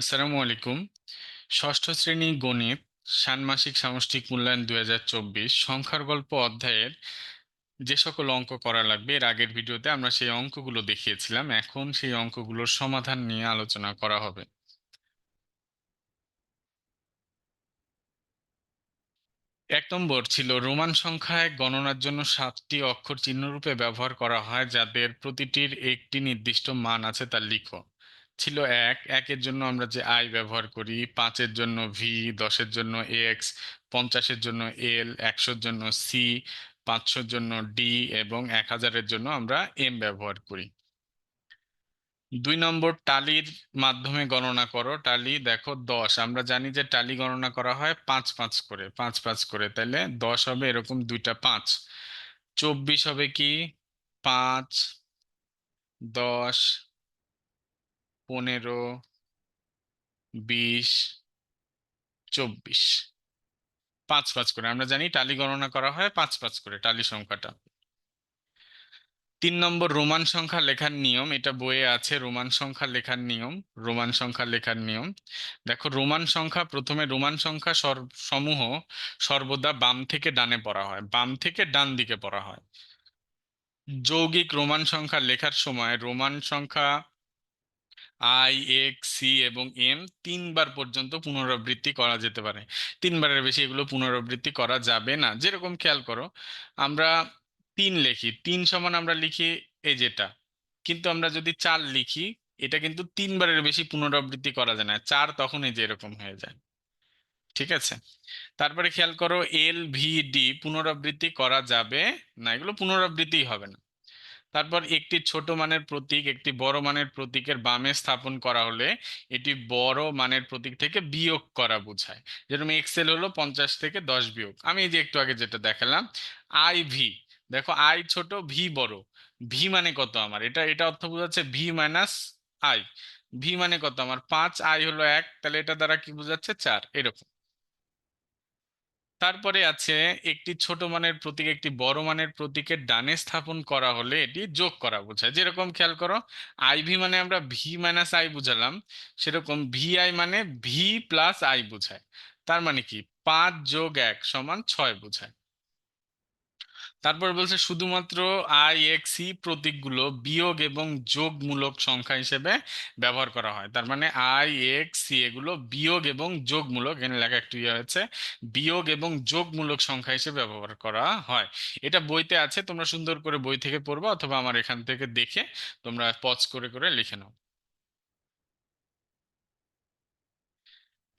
আসসালামু আলাইকুম। ষষ্ঠ শ্রেণি গণিত, ষান্মাসিক সামষ্টিক মূল্যায়ন দুই হাজার চব্বিশ, সংখ্যার গল্প অধ্যায়ের যে সকল অঙ্ক করা লাগবে, এর আগের ভিডিওতে আমরা সেই অঙ্কগুলো দেখিয়েছিলাম। এখন সেই অঙ্কগুলোর সমাধান নিয়ে আলোচনা করা হবে। এক নম্বর ছিল, রোমান সংখ্যায় গণনার জন্য সাতটি অক্ষর চিহ্নরূপে ব্যবহার করা হয়, যাদের প্রতিটির একটি নির্দিষ্ট মান আছে তা লিখো। ছিল এক, একের জন্য আমরা যে আই ব্যবহার করি, পাঁচের জন্য ভি দশের জন্য এক্স পঞ্চাশের জন্য এল একশোর জন্য সি পাঁচশোর জন্য ডি এবং এক হাজারের জন্য আমরা এম ব্যবহার করি। দুই নম্বর টালির মাধ্যমে গণনা করো। টালি দেখো দশ। আমরা জানি যে টালি গণনা করা হয় পাঁচ পাঁচ করে, পাঁচ পাঁচ করে। তাহলে দশ হবে এরকম দুইটা পাঁচ। চব্বিশ হবে কি? পাঁচ, দশ পনেরো, বিশ, চব্বিশ। পাঁচ পাঁচ করে, আমরা জানি টালি গণনা করা হয় পাঁচ পাঁচ করে টালি সংখ্যাটা। তিন নম্বর, রোমান সংখ্যা লেখার নিয়ম, এটা বইয়ে আছে, রোমান সংখ্যা লেখার নিয়ম, রোমান সংখ্যা লেখার নিয়ম। দেখো, রোমান সংখ্যা, প্রথমে রোমান সংখ্যা সমূহ সর্বদা বাম থেকে ডানে পড়া হয়, বাম থেকে ডান দিকে পড়া হয়। যৌগিক রোমান সংখ্যা লেখার সময় রোমান সংখ্যা আই, এক্স, সি এবং এম তিনবার পর্যন্ত পুনরাবৃত্তি করা যেতে পারে। তিনবারের বেশি এগুলো পুনরাবৃত্তি করা যাবে না। যেরকম খেয়াল করো, আমরা তিন লিখি। তিন সমান আমরা লিখি এই যেটা। কিন্তু আমরা যদি চার লিখি, এটা কিন্তু তিনবারের বেশি পুনরাবৃত্তি করা যায় না। চার তখন এই যে এরকম হয়ে যায়। ঠিক আছে? তারপরে খেয়াল করো, এল, ভি, ডি পুনরাবৃত্তি করা যাবে না। এগুলো পুনরাবৃত্তি হবে না। তারপর একটি ছোট মানের প্রতীক, একটি বড় মানের প্রতীকের বামে স্থাপন করা হলে এটি বড় মানের প্রতীক থেকে বিয়োগ করা বোঝায়। যেরকম এক্সেল হলো পঞ্চাশ থেকে দশ বিয়োগ। আমি এই যে একটু আগে যেটা দেখালাম আই ভি দেখো আই ছোট ভি বড়। ভি মানে কত আমার? এটা এটা অর্থ বোঝাচ্ছে ভি মাইনাস আই ভি মানে কত আমার? পাঁচ আই হলো এক, তাহলে এটা দ্বারা কি বোঝাচ্ছে? চার। এরকম। তারপরে আছে একটি ছোট মানের প্রতীক, একটি বড় মানের প্রতীকের ডানে স্থাপন করা হলে এটি যোগ করা বোঝায়। যেরকম খেয়াল করো আই ভি মানে আমরা ভি মাইনাস আই বুঝালাম, সেরকম ভি আই মানে ভি প্লাস আই বোঝায়। তার মানে কি? পাঁচ যোগ এক সমান ছয় বোঝায়। তারপর বলছে শুধুমাত্র আই এক্স সি প্রতীকগুলো বিয়োগ এবং যোগমূলক সংখ্যা হিসেবে ব্যবহার করা হয়। তার মানে আই এক্স সি এগুলো বিয়োগ এবং যোগমূলক, এখানে লেখা একটু ইয়ে হয়েছে, বিয়োগ এবং যোগমূলক সংখ্যা হিসেবে ব্যবহার করা হয়। এটা বইতে আছে, তোমরা সুন্দর করে বই থেকে পড়বা অথবা আমার এখান থেকে দেখে তোমরা পজ করে করে লিখে নাও।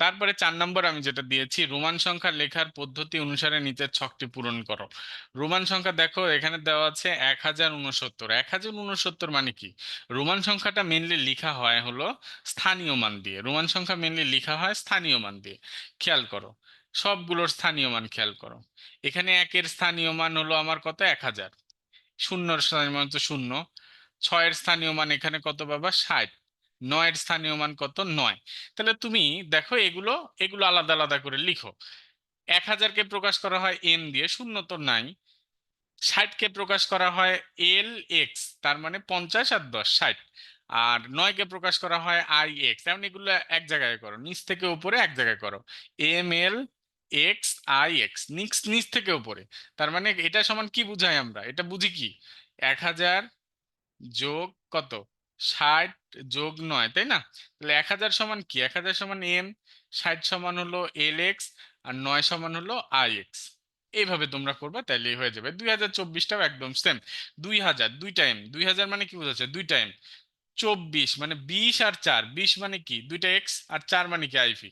তারপরে চার নম্বর আমি যেটা দিয়েছি, রোমান সংখ্যা লেখার পদ্ধতি অনুসারে নিচের ছকটি পূরণ করো। রোমান সংখ্যা দেখো, এখানে দেওয়া আছে এক হাজার উনসত্তর এক হাজার উনসত্তর মানে কি? রোমান সংখ্যাটা মেনলি লিখা হয় হলো স্থানীয় মান দিয়ে। রোমান সংখ্যা মেনলি লিখা হয় স্থানীয় মান দিয়ে। খেয়াল করো, সবগুলোর স্থানীয় মান খেয়াল করো। এখানে একের স্থানীয় মান হলো আমার কত? এক হাজার। শূন্যর স্থানীয় মান তো শূন্য। ছয়ের স্থানীয় মান এখানে কত বাবা ষাট। নয়ের স্থানীয় মান কত? নয়। তাহলে তুমি দেখো এগুলো এগুলো আলাদা আলাদা করে লিখো। এক হাজারকে প্রকাশ করা হয় এন দিয়ে, শূন্য তো নাই। ষাটকে প্রকাশ করা হয় এল এক্স, তার মানে পঞ্চাশ আর দশ, ষাট। আর নয়কে প্রকাশ করা হয় আই এক্স এমন এগুলো এক জায়গায় করো। নিচ থেকে উপরে এক জায়গায় করো। M L X, I X NIX নিচ থেকে উপরে। তার মানে এটা সমান কি বুঝাই আমরা? এটা বুঝি কি? এক হাজার যোগ কত? ষাট যোগ নয়, তাই না? তাহলে এক হাজার সমান কি? এক হাজার সমান এম ষাট সমান হলো এল এক্স আর নয় সমান হলো আই এক্স এইভাবে তোমরা করবে তাইলেই হয়ে যাবে। দুই হাজার চব্বিশটাও একদম সেম দুই হাজার, দুই টাইম দুই হাজার মানে কি বোঝাচ্ছে? দুই টাইম চব্বিশ মানে বিশ আর চার। বিশ মানে কি? দুইটা এক্স আর চার মানে কি? আইফি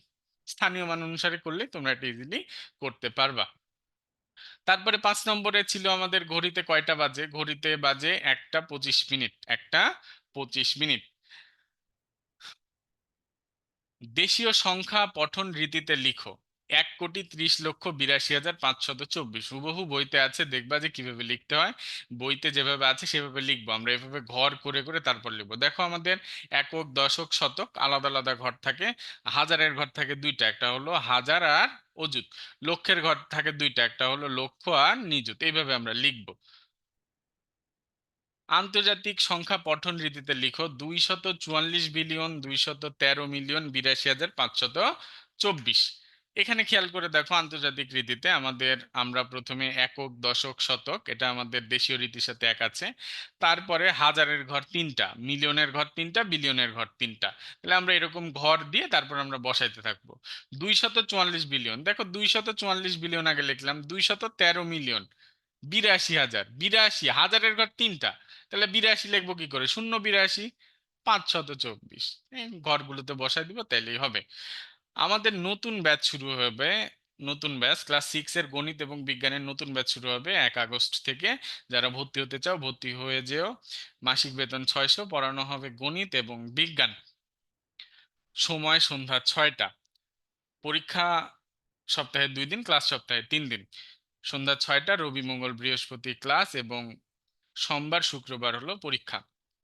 স্থানীয় মান অনুসারে করলে তোমরা এটা ইজিলি করতে পারবা। তারপরে পাঁচ নম্বরে ছিল আমাদের ঘড়িতে কয়টা বাজে? ঘড়িতে বাজে একটা পঁচিশ মিনিট। একটা পঁচিশ মিনিট। দেশীয় সংখ্যা পঠন রীতিতে লিখো। এক কোটি ত্রিশ লক্ষ বিরাশি হাজার পাঁচশত চব্বিশ। হুবহু বইতে আছে, দেখবা যে কীভাবে লিখতে হয়। বইতে যেভাবে আছে, সেভাবে লিখব। আমরা এভাবে ঘর করে করে তারপর লিখব। দেখো আমাদের একক, দশক, শতক, আলাদা আলাদা ঘর থাকে। হাজারের ঘর থাকে দুইটা। একটা হলো হাজার আর অযুত। লক্ষের ঘর থাকে দুইটা। একটা হলো লক্ষ আর নিযুত। এইভাবে আমরা লিখব। আন্তর্জাতিক সংখ্যা পঠন রীতিতে লিখো, দুইশত চুয়াল্লিশ বিলিয়ন, দুইশত তেরো মিলিয়ন, বিরাশি হাজার পাঁচশত চব্বিশ। এখানে খেয়াল করে দেখো আন্তর্জাতিক রীতিতে আমাদের আমরা প্রথমে একক, দশক, শতক, এটা আমাদের দেশীয় রীতির সাথে এক আছে। তারপরে হাজারের ঘর তিনটা, মিলিয়নের ঘর তিনটা, বিলিয়নের ঘর তিনটা। তাহলে আমরা এরকম ঘর দিয়ে তারপর আমরা বসাইতে থাকব। দুইশত চুয়াল্লিশ বিলিয়ন, দেখো দুইশত চুয়াল্লিশ বিলিয়ন আগে লিখলাম, দুইশত তেরো মিলিয়ন, বিরাশি হাজার, বিরাশি, হাজারের ঘর তিনটা। তাহলে বিরাশি লিখব কি করে? শূন্য বিরাশি, পাঁচ শত চব্বিশ। ঘরগুলোতে বসাই দিব, তাইলেই হবে। আমাদের নতুন ব্যাচ শুরু হবে, নতুন ব্যাচ, ক্লাস সিক্স এর গণিত এবং বিজ্ঞানের নতুন ব্যাচ শুরু হবে এক আগস্ট থেকে। যারা ভর্তি হতে চাও, ভর্তি হয়ে যেও। মাসিক বেতন ছয়শো, পড়ানো হবে গণিত এবং বিজ্ঞান। সময় সন্ধ্যা ছয়টা। পরীক্ষা সপ্তাহে দুই দিন, ক্লাস সপ্তাহে তিন দিন। সন্ধ্যা ছয়টা, রবি মঙ্গল বৃহস্পতি ক্লাস এবং সোমবার, শুক্রবার হলো পরীক্ষা।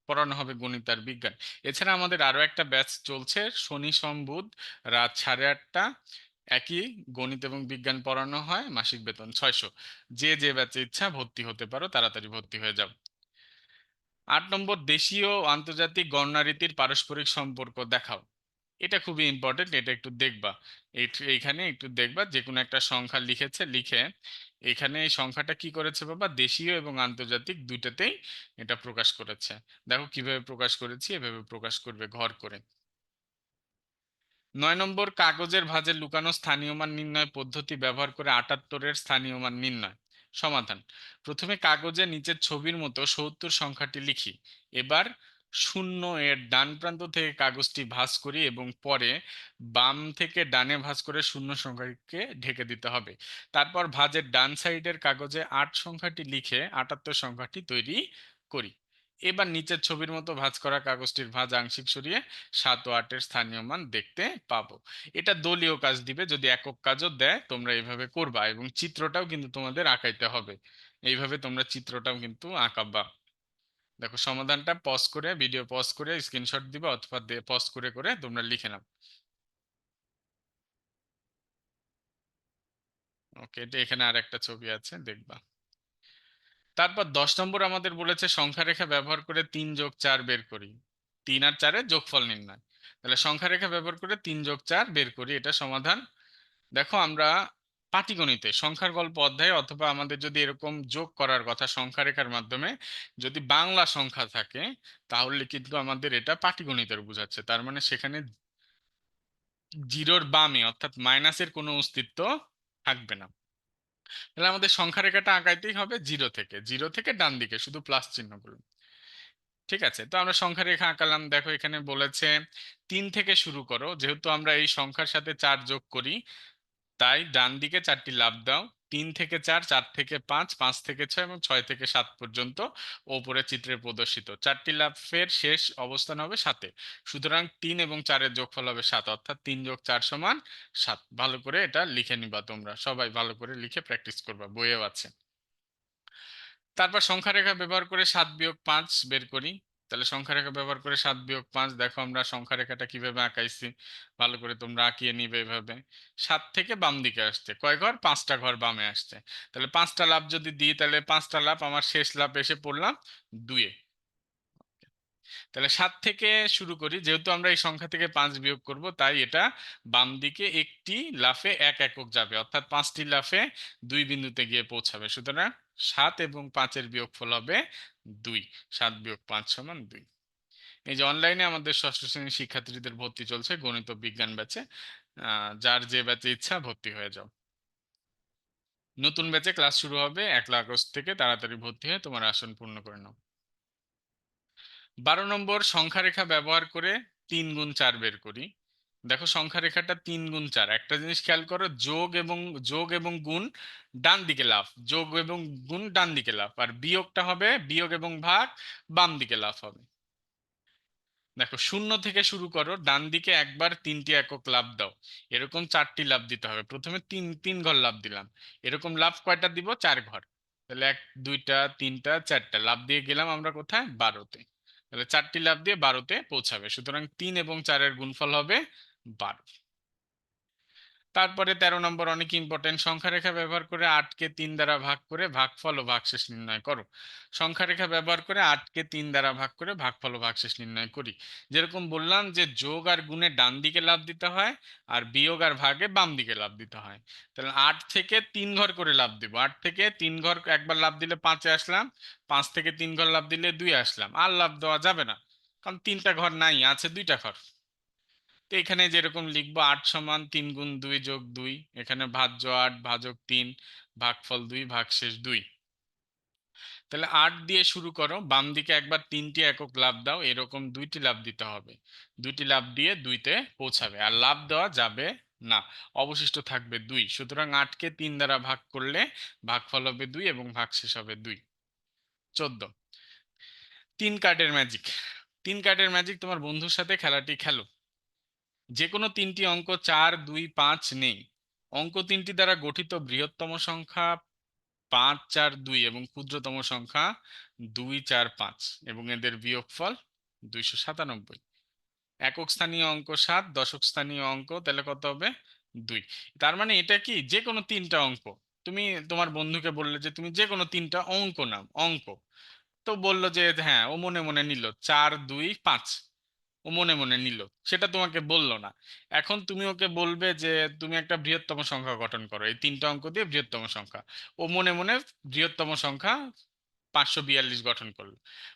পড়ানো হবে গণিত আর বিজ্ঞান। এছাড়া আমাদের আরও একটা ব্যাচ চলছে, শনি, সোম, বুধ, রাত সাড়ে আটটা। একই গণিত এবং বিজ্ঞান পড়ানো হয়, মাসিক বেতন ছয়শো। যে যে ব্যাচে ইচ্ছা ভর্তি হতে পারো, তাড়াতাড়ি ভর্তি হয়ে যাও। আট নম্বর, দেশীয় আন্তর্জাতিক গণনারীতির পারস্পরিক সম্পর্ক দেখাও। এটা খুবই ইম্পর্টেন্ট এটা একটু দেখবা। এই- এইখানে একটু দেখবা যে কোনো একটা সংখ্যা লিখেছে, লিখে এখানে এই সংখ্যাটা কি করেছে বাবা? দেশীয় এবং আন্তর্জাতিক দুইটাতেই এটা প্রকাশ করেছে। দেখো কীভাবে প্রকাশ করেছি, এভাবে প্রকাশ করবে ঘর করে। নয় নম্বর, কাগজের ভাঁজে লুকানো স্থানীয় মান নির্ণয় পদ্ধতি ব্যবহার করে আটাত্তরের স্থানীয় মান নির্ণয়। সমাধান। প্রথমে কাগজে নিচের ছবির মতো সত্তর সংখ্যাটি লিখি। এবার শূন্য এর ডান প্রান্ত থেকে কাগজটি ভাঁজ করি এবং পরে বাম থেকে ডানে ভাঁজ করে শূন্য সংখ্যাকে ঢেকে দিতে হবে। তারপর ভাঁজের ডান সাইডের কাগজে আট সংখ্যাটি লিখে আটাত্তর সংখ্যাটি তৈরি করি। এবার নিচের ছবির মতো ভাঁজ করা কাগজটির ভাঁজ আংশিক সরিয়ে সাত ও আটের স্থানীয় মান দেখতে পাবো। এটা দলীয় কাজ দিবে, যদি একক কাজও দেয় তোমরা এইভাবে করবা এবং চিত্রটাও কিন্তু তোমাদের আঁকাইতে হবে। এইভাবে তোমরা চিত্রটাও কিন্তু আঁকাবা। দেখো সমাধানটা পজ করে ভিডিও পজ করে স্ক্রিনশট দিবা অথবা পজ করে করে তোমরা লিখে নাও। ওকে এটা এখানে আর একটা ছবি আছে, দেখবা। তারপর দশ নম্বর আমাদের বলেছে সংখ্যা রেখা ব্যবহার করে তিন যোগ চার বের করি। তিন আর চারের যোগফল নির্ণয়। তাহলে সংখ্যা রেখা ব্যবহার করে তিন যোগ চার বের করি, এটা সমাধান। দেখো আমরা পাটিগণিতে, সংখ্যার গল্প অধ্যায়ে অথবা আমাদের যদি এরকম যোগ করার কথা সংখ্যা রেখার মাধ্যমে যদি বাংলা সংখ্যা থাকে, তাহলে কিন্তু আমাদের এটা পাটিগণিতের বোঝাচ্ছে। তার মানে সেখানে জিরোর বামে অর্থাৎ মাইনাসের কোনো অস্তিত্ব থাকবে না। তাহলে আমাদের সংখ্যা রেখাটা আঁকাইতেই হবে জিরো থেকে। জিরো থেকে ডান দিকে, শুধু প্লাস চিহ্নগুলো ঠিক আছে? তো আমরা সংখ্যা রেখা আঁকালাম। দেখো এখানে বলেছে, তিন থেকে শুরু করো। যেহেতু আমরা এই সংখ্যার সাথে চার যোগ করি তাই ডান দিকে চারটি লাভ দাও। তিন থেকে চার চার থেকে পাঁচ পাঁচ থেকে ছয় এবং ছয় থেকে সাত পর্যন্ত ওপরে চিত্রে প্রদর্শিত। চারটি লাভের শেষ অবস্থান হবে সাতে। সুতরাং তিন এবং চারের যোগফল হবে সাত, অর্থাৎ তিন যোগ চার সমান সাত। ভালো করে এটা লিখে নিবা তোমরা। সবাই ভালো করে লিখে প্র্যাকটিস করবা, বইয়েও আছে। তারপর সংখ্যা রেখা ব্যবহার করে সাত বিয়োগ পাঁচ বের করি। তাহলে সংখ্যা রেখা ব্যবহার করে সাত বিয়োগ পাঁচ, দেখো আমরা সংখ্যা রেখাটা কীভাবে আঁকাইছি, ভালো করে তোমরা আঁকিয়ে নিবে এভাবে। সাত থেকে বাম দিকে আসছে, কয় ঘর? পাঁচটা ঘর বামে আসছে। তাহলে পাঁচটা লাভ যদি দিই, তাহলে পাঁচটা লাভ আমার শেষ লাভ এসে পড়লাম দুয়ে তাহলে সাত থেকে শুরু করি, যেহেতু আমরা এই সংখ্যা থেকে পাঁচ বিয়োগ করব, তাই এটা বাম দিকে একটি লাফে এক একক যাবে, অর্থাৎ পাঁচটি লাফে দুই বিন্দুতে গিয়ে পৌঁছাবে। সুতরাং সাত এবং পাঁচের বিয়োগফল হবে দুই। সাত বিয়োগ পাঁচ সমান দুই। এই যে অনলাইনে আমাদের ষষ্ঠ শ্রেণির শিক্ষার্থীদের ভর্তি চলছে, গণিত বিজ্ঞান ব্যাচে। যার যে ব্যাচে ইচ্ছা ভর্তি হয়ে যাও। নতুন ব্যাচে ক্লাস শুরু হবে একলা আগস্ট থেকে, তাড়াতাড়ি ভর্তি হয়ে তোমার আসন পূর্ণ করে নাও। বারো নম্বর সংখ্যা রেখা ব্যবহার করে তিন গুণ চার বের করি। দেখো সংখ্যা রেখাটা তিন গুণ চার। একটা জিনিস খেয়াল করো, যোগ এবং যোগ এবং গুণ ডান দিকে লাভ যোগ এবং গুণ ডান দিকে লাভ আর বিয়োগটা হবে বিয়োগ এবং ভাগ বাম দিকে লাভ হবে। দেখো শূন্য থেকে শুরু করো, ডান দিকে একবার তিনটি একক লাভ দাও, এরকম চারটি লাভ দিতে হবে। প্রথমে তিন তিন ঘর লাভ দিলাম, এরকম লাভ কয়টা দিব? চার ঘর। তাহলে এক, দুইটা, তিনটা, চারটা লাভ দিয়ে গেলাম আমরা কোথায়? বারোতে। তাহলে চারটি লাভ দিয়ে বারোতে পৌঁছাবে, সুতরাং তিন এবং চারের গুণফল হবে বারো। তারপরে তেরো নম্বর, অনেক ইম্পর্টেন্ট সংখ্যা রেখা ব্যবহার করে আটকে তিন দ্বারা ভাগ করে ভাগফল ও ভাগশেষ নির্ণয় করো। সংখ্যা রেখা ব্যবহার করে আটকে তিন দ্বারা ভাগ করে ভাগফল ও ভাগশেষ নির্ণয় করি। যেরকম বললাম যে যোগ আর গুণে ডান দিকে লাভ দিতে হয় আর বিয়োগ আর ভাগে বাম দিকে লাভ দিতে হয়। তাহলে আট থেকে তিন ঘর করে লাভ দিব। আট থেকে তিন ঘর একবার লাভ দিলে পাঁচে আসলাম, পাঁচ থেকে তিন ঘর লাভ দিলে দুই আসলাম। আর লাভ দেওয়া যাবে না, কারণ তিনটা ঘর নাই, আছে দুইটা ঘর। তো এখানে যেরকম লিখব আট সমান তিন গুণ দুই যোগ দুই, এখানে ভাজ্য আট ভাজক তিন, ভাগফল দুই, ভাগশেষ দুই। তাহলে আট দিয়ে শুরু করো বাম দিকে একবার তিনটি একক লাভ দাও, এরকম দুইটি লাভ দিতে হবে। দুইটি লাভ দিয়ে দুইতে পৌঁছাবে, আর লাভ দেওয়া যাবে না, অবশিষ্ট থাকবে দুই। সুতরাং আটকে তিন দ্বারা ভাগ করলে ভাগফল হবে দুই এবং ভাগশেষ হবে দুই। চোদ্দ। তিন কার্ডের ম্যাজিক তিন কার্ডের ম্যাজিক তোমার বন্ধুর সাথে খেলাটি খেলো। যে কোনো তিনটি অঙ্ক চার, দুই, পাঁচ নেই। অঙ্ক তিনটি দ্বারা গঠিত বৃহত্তম সংখ্যা পাঁচ, চার, দুই এবং ক্ষুদ্রতম সংখ্যা দুই, চার, পাঁচ এবং এদের বিয়োগফল দুইশো সাতানব্বই। একক স্থানীয় অঙ্ক সাত, দশক স্থানীয় অঙ্ক, তাহলে কত হবে? দুই। তার মানে এটা কি? যে কোনো তিনটা অঙ্ক। তুমি, তোমার বন্ধুকে বললে যে তুমি যে কোনো তিনটা অঙ্ক নাম অঙ্ক। তো বলল যে হ্যাঁ ও মনে মনে নিল, চার, দুই, পাঁচ। ও মনে মনে নিল। সেটা তোমাকে বলল না। এখন তুমি ওকে বলবে যে, তুমি একটা বৃহত্তম সংখ্যা গঠন করো। এই তিনটা অঙ্ক দিয়ে বৃহত্তম সংখ্যা। ও মনে মনে বৃহত্তম সংখ্যা পাঁচশো বিয়াল্লিশ গঠন করল।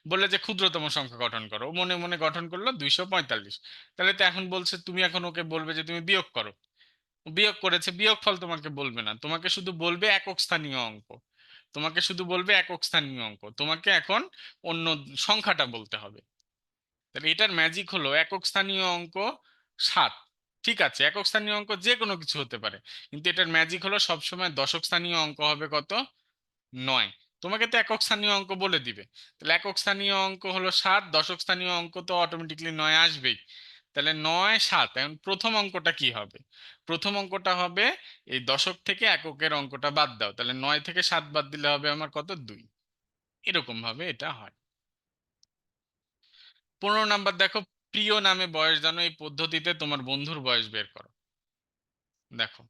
বললে যে, ক্ষুদ্রতম সংখ্যা গঠন করো। ও মনে মনে গঠন করল দুইশো পঁয়তাল্লিশ। তাহলে তো এখন বলছে, তুমি এখন ওকে বলবে যে, তুমি বিয়োগ করো। বিয়োগ করেছে বিয়োগ ফল তোমাকে বলবে না। তোমাকে শুধু বলবে একক স্থানীয় অঙ্ক। তোমাকে শুধু বলবে একক স্থানীয় অঙ্ক। তোমাকে এখন অন্য সংখ্যাটা বলতে হবে। তাহলে এটার ম্যাজিক হলো একক স্থানীয় অঙ্ক সাত। ঠিক আছে, একক স্থানীয় অঙ্ক যে কোনো কিছু হতে পারে। কিন্তু এটার ম্যাজিক হলো সবসময় দশক স্থানীয় অঙ্ক হবে কত? নয়। তোমাকে তো একক স্থানীয় অঙ্ক বলে দিবে। তাহলে একক স্থানীয় অঙ্ক হলো সাত, দশক স্থানীয় অঙ্ক তো অটোমেটিকলি নয় আসবেই। তাহলে নয়, সাত। এখন প্রথম অঙ্কটা কি হবে? প্রথম অঙ্কটা হবে এই দশক থেকে এককের অঙ্কটা বাদ দাও। তাহলে নয় থেকে সাত বাদ দিলে হবে আমার কত? দুই। এরকম ভাবে এটা হয়। পনেরো নাম্বার দেখো, প্রিয় নামে বয়স জানো এই পদ্ধতিতে তোমার বন্ধুর বয়স বের করো। দেখো,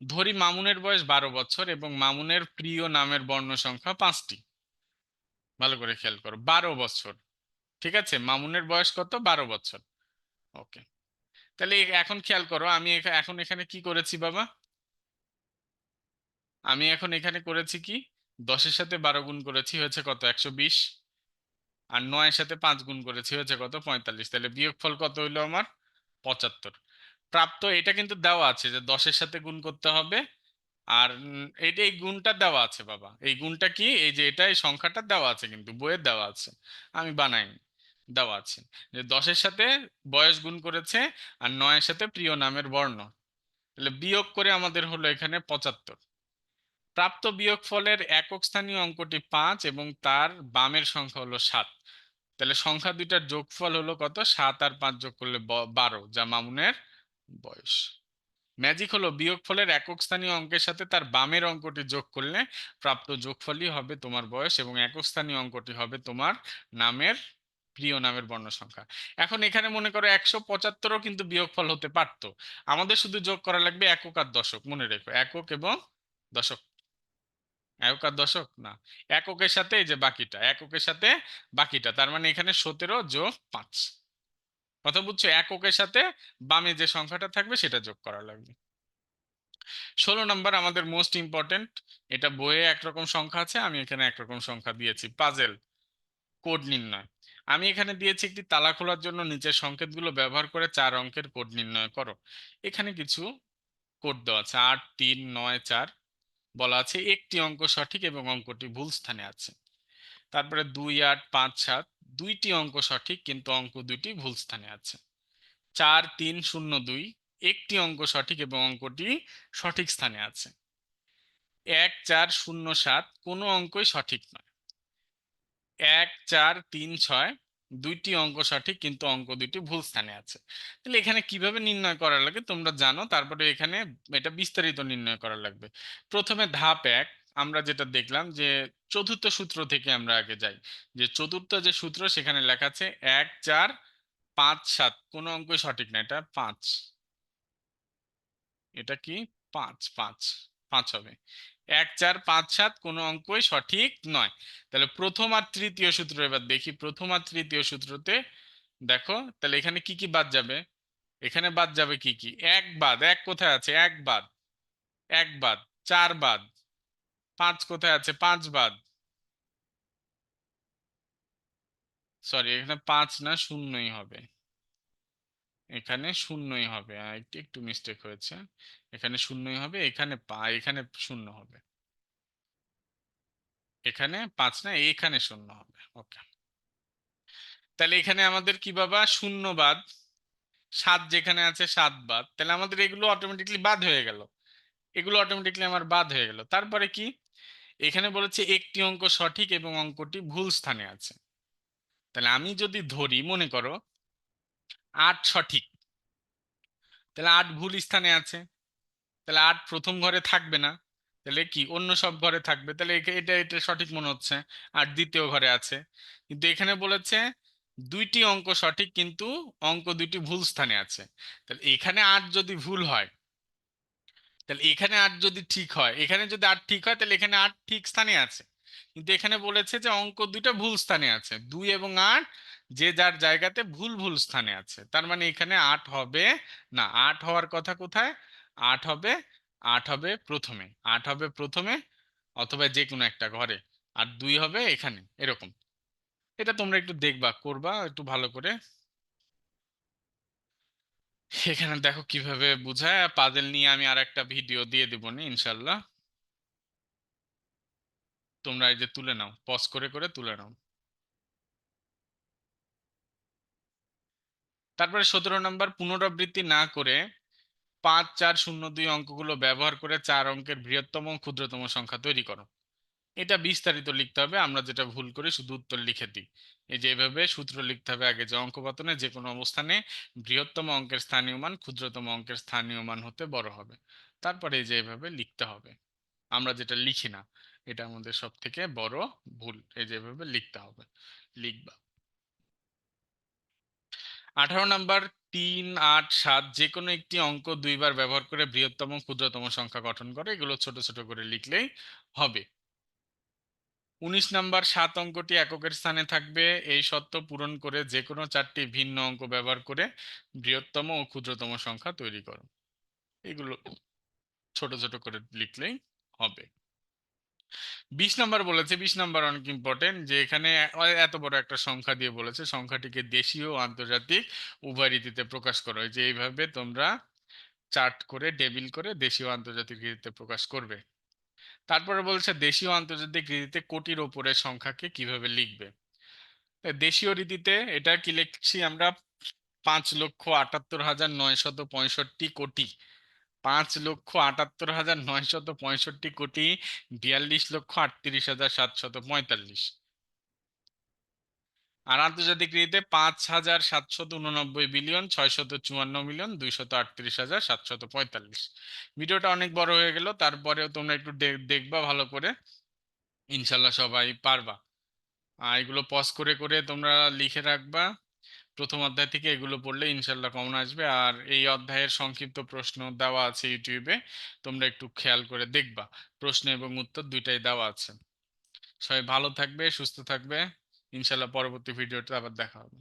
ধরি মামুনের বয়স বারো বছর এবং মামুনের প্রিয় নামের বর্ণ সংখ্যা পাঁচটি। ভালো করে খেয়াল করো, বারো বছর, ঠিক আছে? মামুনের বয়স কত? বারো বছর। ওকে, তাহলে এখন খেয়াল করো, আমি এখন এখানে কি করেছি বাবা? আমি এখন এখানে করেছি কি? দশের সাথে বারো গুণ করেছি হয়েছে কত? একশো বিশ। আর নয়ের সাথে পাঁচ গুণ করেছি, হয়েছে কত? পঁয়তাল্লিশ। তাহলে বিয়োগফল কত হইল আমার? পঁচাত্তর। প্রাপ্ত এটা কিন্তু দেওয়া আছে যে দশের সাথে গুণ করতে হবে। আর এটা এই গুণটা দেওয়া আছে বাবা, এই গুণটা কি? এই যে এটা, এই সংখ্যাটা দেওয়া আছে কিন্তু বইয়ের দেওয়া আছে। আমি বানাইনি, দেওয়া আছে। যে দশের সাথে বয়স গুণ করেছে আর নয়ের সাথে প্রিয় নামের বর্ণ। তাহলে বিয়োগ করে আমাদের হলো এখানে পঁচাত্তর। প্রাপ্ত বিয়োগফলের একক স্থানীয় অঙ্কটি পাঁচ এবং তার বামের সংখ্যা হলো সাত। তাহলে সংখ্যা দুইটার যোগফল হলো কত? সাত আর পাঁচ যোগ করলে বারো, যা মামুনের বয়স। ম্যাজিক হলো বিয়োগফলের একক স্থানীয় অঙ্কের সাথে তার বামের অঙ্কটি যোগ করলে প্রাপ্ত যোগফলই হবে তোমার বয়স এবং একক স্থানীয় অঙ্কটি হবে তোমার নামের, প্রিয় নামের বর্ণ সংখ্যা। এখন এখানে মনে করো একশো পঁচাত্তরও কিন্তু বিয়োগফল হতে পারতো। আমাদের শুধু যোগ করা লাগবে একক আর দশক, মনে রেখো। একক এবং দশক একক দশক? না। এককের সাথে এই যে বাকিটা, এককের সাথে বাকিটা, তার মানে এখানে সতেরো যোগ পাঁচ। কথা বুঝছ, এককের সাথে বামে যে সংখ্যাটা থাকবে, সেটা যোগ করা লাগবে। ষোলো নম্বর আমাদের মোস্ট ইম্পর্টেন্ট এটা বইয়ে একরকম সংখ্যা আছে, আমি এখানে একরকম সংখ্যা দিয়েছি। পাজেল কোড নির্ণয়। আমি এখানে দিয়েছি একটি তালা খোলার জন্য, নিচের সংকেতগুলো ব্যবহার করে চার অঙ্কের কোড নির্ণয় করো। এখানে কিছু কোড দেওয়া আছে, আট, তিন, নয়, চার। বলা আছে, একটি অঙ্ক সঠিক এবং অঙ্কটি ভুল স্থানে আছে। তারপরে দুই আট পাঁচ সাত, দুইটি অঙ্ক সঠিক কিন্তু অঙ্ক দুইটি ভুল স্থানে আছে। চার তিন শূন্য দুই, একটি অঙ্ক সঠিক এবং অঙ্কটি সঠিক স্থানে আছে। এক চার শূন্য সাত কোনো অঙ্কই সঠিক নয়। এক চার তিন ছয় দুইটি অঙ্ক সঠিক, কিন্তু অঙ্ক দুইটি ভুল স্থানে আছে। তাহলে এখানে কীভাবে নির্ণয় করা লাগে তোমরা জানো, তারপরে এখানে এটা বিস্তারিত নির্ণয় করা লাগবে। প্রথমে ধাপ এক, আমরা যেটা দেখলাম যে চতুর্থ সূত্র থেকে আমরা আগে যাই। যে চতুর্থ যে সূত্র, সেখানে লেখা আছে এক, চার, পাঁচ, সাত। কোনো অঙ্কই সঠিক না, এটা পাঁচ। এটা কি? পাঁচ পাঁচ। পাঁচ হবে। এক, চার, পাঁচ, সাত কোনো অঙ্কই সঠিক নয়। তাহলে প্রথম আর তৃতীয় সূত্র এবার দেখি। প্রথম আর তৃতীয় সূত্রতে দেখো, তাহলে এখানে কি কি বাদ যাবে? এখানে বাদ যাবে কি কি? এক বাদ। এক কোথায় আছে? এক বাদ। এক বাদ। চার বাদ। পাঁচ কোথায় আছে? পাঁচ বাদ। সরি এখানে পাঁচ না, শূন্যই হবে। এখানে শূন্যই হবে। একটু মিস্টেক হয়েছে। এখানে শূন্যই হবে, এখানে পা, এখানে শূন্য হবে। এখানে পাঁচ না, এখানে শূন্য হবে। ওকে। তাহলে এখানে আমাদের কি বাবা? শূন্য বাদ সাত যেখানে আছে, সাত বাদ। তাহলে আমাদের এগুলো অটোমেটিকলি বাদ হয়ে গেল। এগুলো অটোমেটিকলি আমার বাদ হয়ে গেল। তারপরে কি? এখানে বলেছে একটি অঙ্ক সঠিক এবং অঙ্কটি ভুল স্থানে আছে। তাহলে আমি যদি ধরি, মনে করো আট সঠিক। তাহলে আট ভুল স্থানে আছে। তাহলে আট প্রথম ঘরে থাকবে না। তাহলে কি? অন্য সব ঘরে থাকবে। তাহলে এটা এটা সঠিক মনে হচ্ছে। আর দ্বিতীয় ঘরে আছে। কিন্তু এখানে বলেছে দুইটি অঙ্ক সঠিক, কিন্তু অঙ্ক দুইটি ভুল স্থানে আছে। তাহলে এখানে আট যদি ভুল হয়, তাহলে এখানে আট যদি ঠিক হয়, এখানে যদি আট ঠিক হয়, তাহলে এখানে আট ঠিক স্থানে আছে। কিন্তু এখানে বলেছে যে অঙ্ক দুইটা ভুল স্থানে আছে। দুই এবং আট যে যার জায়গাতে ভুল ভুল স্থানে আছে। তার মানে এখানে আট হবে, না, আট হওয়ার কথা কোথায়? আট হবে আট হবে প্রথমে, আট হবে প্রথমে অথবা যে কোনো একটা ঘরে, আর দুই হবে এখানে, এরকম। এটা তোমরা একটু দেখবা, করবা, একটু ভালো করে। এখানে দেখো কীভাবে বুঝায় পাজেল নিয়ে আমি আর একটা ভিডিও দিয়ে দিব নি ইনশাল্লাহ তোমরা এই যে তুলে নাও পজ করে করে তুলে নাও। তারপরে সতেরো নম্বর, পুনরাবৃত্তি না করে পাঁচ, চার, শূন্য দুই অঙ্কগুলো ব্যবহার করে চার অঙ্কের বৃহত্তম ক্ষুদ্রতম সংখ্যা তৈরি করো। এটা বিস্তারিত লিখতে হবে, আমরা যেটা ভুল করি শুধু উত্তর লিখে দিই। এই যে এভাবে সূত্র লিখতে হবে, আগে যে অঙ্কপাতনে যে কোনো অবস্থানে বৃহত্তম অঙ্কের স্থানীয় মান ক্ষুদ্রতম অঙ্কের স্থানীয় মান হতে বড় হবে। তারপরে এই যে এভাবে লিখতে হবে। আমরা যেটা লিখি না, এটা আমাদের সব থেকে বড় ভুল। এই যে এভাবে লিখতে হবে। লিখবা। আঠারো নাম্বার তিন, আট, সাত যে কোনো একটি অঙ্ক দুইবার ব্যবহার করে বৃহত্তম, ক্ষুদ্রতম সংখ্যা গঠন করে, এগুলো ছোট ছোট করে লিখলেই হবে। উনিশ নাম্বার সাত অঙ্কটি এককের স্থানে থাকবে। এই শর্ত পূরণ করে যে কোনো চারটি ভিন্ন অঙ্ক ব্যবহার করে বৃহত্তম ও ক্ষুদ্রতম সংখ্যা তৈরি করো। এগুলো ছোট ছোট করে লিখলেই হবে। বিশ নাম্বার বলেছে, বিশ নাম্বার অনেক ইম্পর্টেন্ট যে এখানে এত বড় একটা সংখ্যা দিয়ে বলেছে, সংখ্যাটিকে দেশীয় আন্তর্জাতিক উভয় রীতিতে প্রকাশ করো যে এইভাবে তোমরা চার্ট করে ডেবিল করে দেশীয় আন্তর্জাতিক রীতিতে প্রকাশ করবে। তারপরে বলছে দেশীয় আন্তর্জাতিক রীতিতে কোটির ওপরে সংখ্যাকে কীভাবে লিখবে? দেশীয় রীতিতে এটা কি লিখছি আমরা? পাঁচ লক্ষ আটাত্তর হাজার নয়শত পঁয়ষট্টি কোটি। পাঁচ লক্ষ আটাত্তর হাজার নয়শত পঁয়ষট্টি কোটি বিয়াল্লিশ লক্ষ আটত্রিশ হাজার সাতশত পঁয়তাল্লিশ। আর আন্তর্জাতিক রীতিতে পাঁচ হাজার সাতশত উননব্বই বিলিয়ন, ছয়শত চুয়ান্ন মিলিয়ন, দুইশত আটত্রিশ হাজার, সাতশত পঁয়তাল্লিশ। ভিডিওটা অনেক বড় হয়ে গেল, তারপরেও তোমরা একটু দেখবা ভালো করে। ইনশাল্লাহ সবাই পারবা। এগুলো পজ করে করে তোমরা লিখে রাখবা। প্রথম অধ্যায় থেকে এগুলো পড়লে ইনশাল্লাহ কমন আসবে। আর এই অধ্যায়ের সংক্ষিপ্ত প্রশ্ন দেওয়া আছে ইউটিউবে, তোমরা একটু খেয়াল করে দেখবা। প্রশ্ন এবং উত্তর দুইটাই দেওয়া আছে। সবাই ভালো থাকবে, সুস্থ থাকবে। ইনশাল্লাহ পরবর্তী ভিডিওটা আবার দেখা হবে।